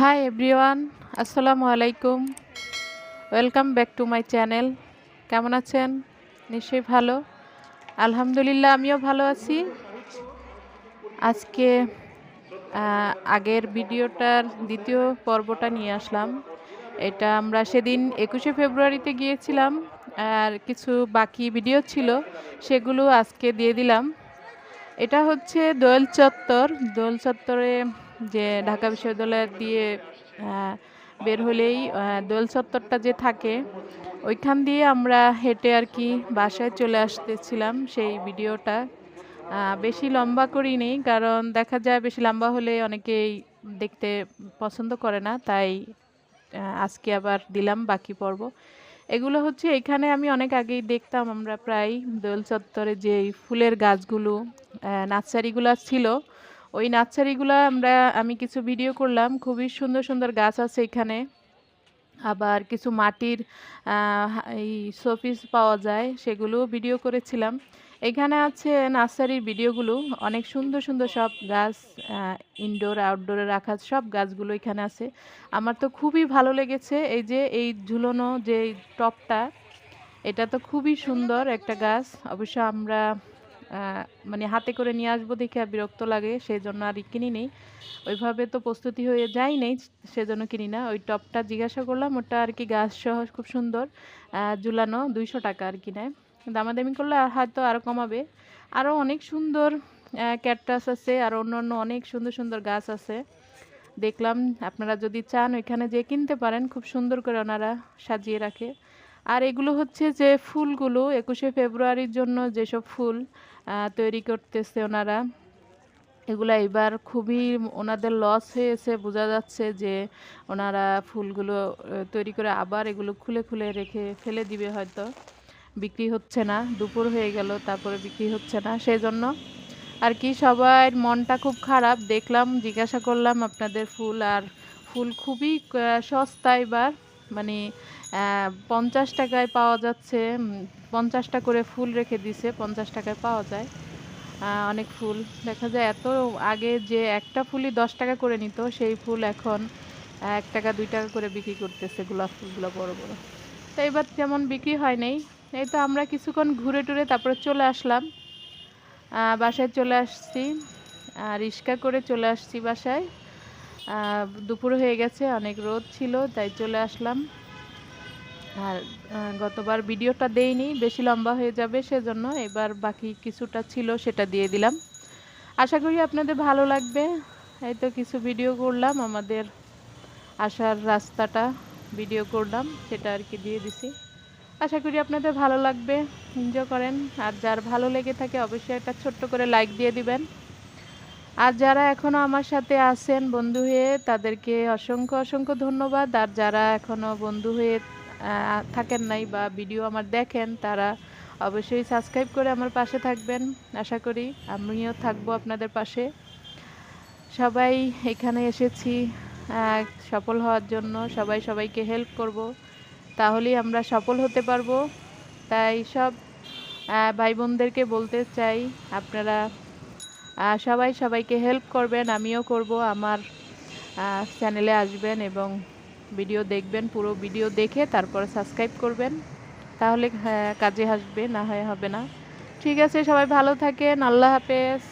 High everyone আসসালামু আলাইকুম welcome back to my channel কেমন আছেন? নিশ্চয়ই ভালো। আলহামদুলিল্লাহ, আমিও ভালো আছি। আজকে আগের ভিডিওটার দ্বিতীয় পর্বটা নিয়ে আসলাম। এটা আমরা সেদিন একুশে ফেব্রুয়ারিতে গিয়েছিলাম, আর কিছু বাকি ভিডিও ছিল, সেগুলো আজকে দিয়ে দিলাম। এটা হচ্ছে দোয়েল চত্বর। দোয়েল চত্বরে যে ঢাকা বিশ্ববিদ্যালয় দিয়ে বের হলেই দোয়েল চত্বরটা যে থাকে, ওইখান দিয়ে আমরা হেঁটে আর কি বাসায় চলে আসতেছিলাম সেই ভিডিওটা। বেশি লম্বা করিনি, কারণ দেখা যায় বেশি লম্বা হলে অনেকেই দেখতে পছন্দ করে না, তাই আজকে আবার দিলাম বাকি পর্ব। এগুলো হচ্ছে এখানে আমি অনেক আগেই দেখতাম আমরা প্রায় দোল চত্বরে যে ফুলের গাছগুলো নার্সারিগুলো ছিল ওই নার্সারিগুলো আমরা, আমি কিছু ভিডিও করলাম। খুবই সুন্দর সুন্দর গাছ আছে এখানে। আবার কিছু মাটির এই শোপিস পাওয়া যায় সেগুলো ভিডিও করেছিলাম। এখানে আছে নার্সারির ভিডিওগুলো অনেক সুন্দর সুন্দর সব গাছ ইনডোর আউটডোরে রাখা সব গাছগুলো এখানে আছে। আমার তো খুবই ভালো লেগেছে। এই যে এই ঝুলনো যে টপটা, এটা তো খুবই সুন্দর একটা গাছ। অবশ্য আমরা মানে হাতে করে নিয়ে আসব দেখে বিরক্ত লাগে সেই জন্য আর কিনি নেই। ওইভাবে তো প্রস্তুতি হয়ে যাই নেই, সেজন্য কিনি না। ওই টপটা জিজ্ঞাসা করলাম, ওটা আর কি গাছ সহ খুব সুন্দর ঝুলানো, দুইশো টাকা আর কি নেয়। দামাদামি করলে হয়তো আরও কমাবে। আরও অনেক সুন্দর ক্যাকটাস আছে, আর অন্য অন্য অনেক সুন্দর সুন্দর গাছ আছে। দেখলাম, আপনারা যদি চান ওইখানে যেয়ে কিনতে পারেন, খুব সুন্দর করে ওনারা সাজিয়ে রাখে। আর এগুলো হচ্ছে যে ফুলগুলো একুশে ফেব্রুয়ারির জন্য যেসব ফুল তৈরি করতেছে ওনারা, এগুলো এবার খুবই ওনাদের লস হয়েছে। বোঝা যাচ্ছে যে ওনারা ফুলগুলো তৈরি করে আবার এগুলো খুলে খুলে রেখে ফেলে দিবে হয়তো। বিক্রি হচ্ছে না, দুপুর হয়ে গেল, তারপরে বিক্রি হচ্ছে না সেই জন্য আর কি, সবার মনটা খুব খারাপ। দেখলাম, জিজ্ঞাসা করলাম আপনাদের ফুল, আর ফুল খুবই সস্তা এবার। মানে পঞ্চাশ টাকায় পাওয়া যাচ্ছে পঞ্চাশটা করে ফুল রেখে দিছে, পঞ্চাশ টাকায় পাওয়া যায়। অনেক ফুল। দেখা যায় এত আগে যে একটা ফুলই দশ টাকা করে নিত, সেই ফুল এখন এক টাকা, দুই টাকা করে বিক্রি করতেছে গোলাপ ফুলগুলো বড় বড়। তো এবার তেমন বিক্রি হয় নাই। এই তো আমরা কিছুক্ষণ ঘুরে টুরে তারপরে চলে আসলাম। বাসায় চলে আসছি। রিক্সা করে চলে আসছি বাসায়। দুপুর হয়ে গেছে, অনেক রোদ ছিল, তাই চলে আসলাম। আর গতবার ভিডিওটা দেইনি, বেশি লম্বা হয়ে যাবে সেজন্য, এবার বাকি কিছুটা ছিল সেটা দিয়ে দিলাম। আশা করি আপনাদের ভালো লাগবে, এই তো কিছু ভিডিও করলাম, আমাদের আসার রাস্তাটা ভিডিও করলাম, সেটা আর কি দিয়ে দিছি। আশা করি আপনাদের ভালো লাগবে এনজয় করেন, আর যার ভালো লেগে থাকে অবশ্যই একটা ছোট্ট করে লাইক দিয়ে দিবেন। আর যারা এখনও আমার সাথে আছেন বন্ধু হয়ে, তাদেরকে অসংখ্য অসংখ্য ধন্যবাদ। আর যারা এখনও বন্ধু হয়ে থাকেন নাই বা ভিডিও আমার দেখেন, তারা অবশ্যই সাবস্ক্রাইব করে আমার পাশে থাকবেন। আশা করি আমিও থাকব আপনাদের পাশে। সবাই এখানে এসেছি সফল হওয়ার জন্য। সবাই সবাইকে হেল্প করব, তাহলেই আমরা সফল হতে পারব। তাই সব ভাই বোনদেরকে বলতে চাই, আপনারা সবাই সবাইকে হেল্প করবেন আমিও করব আমার চ্যানেলে আসবেন এবং ভিডিও দেখবেন পুরো ভিডিও দেখে তারপরে সাবস্ক্রাইব করবেন। তাহলে হ্যাঁ, কাজে আসবে না হয় হবে না। ঠিক আছে সবাই ভালো থাকেন আল্লাহ হাফেজ।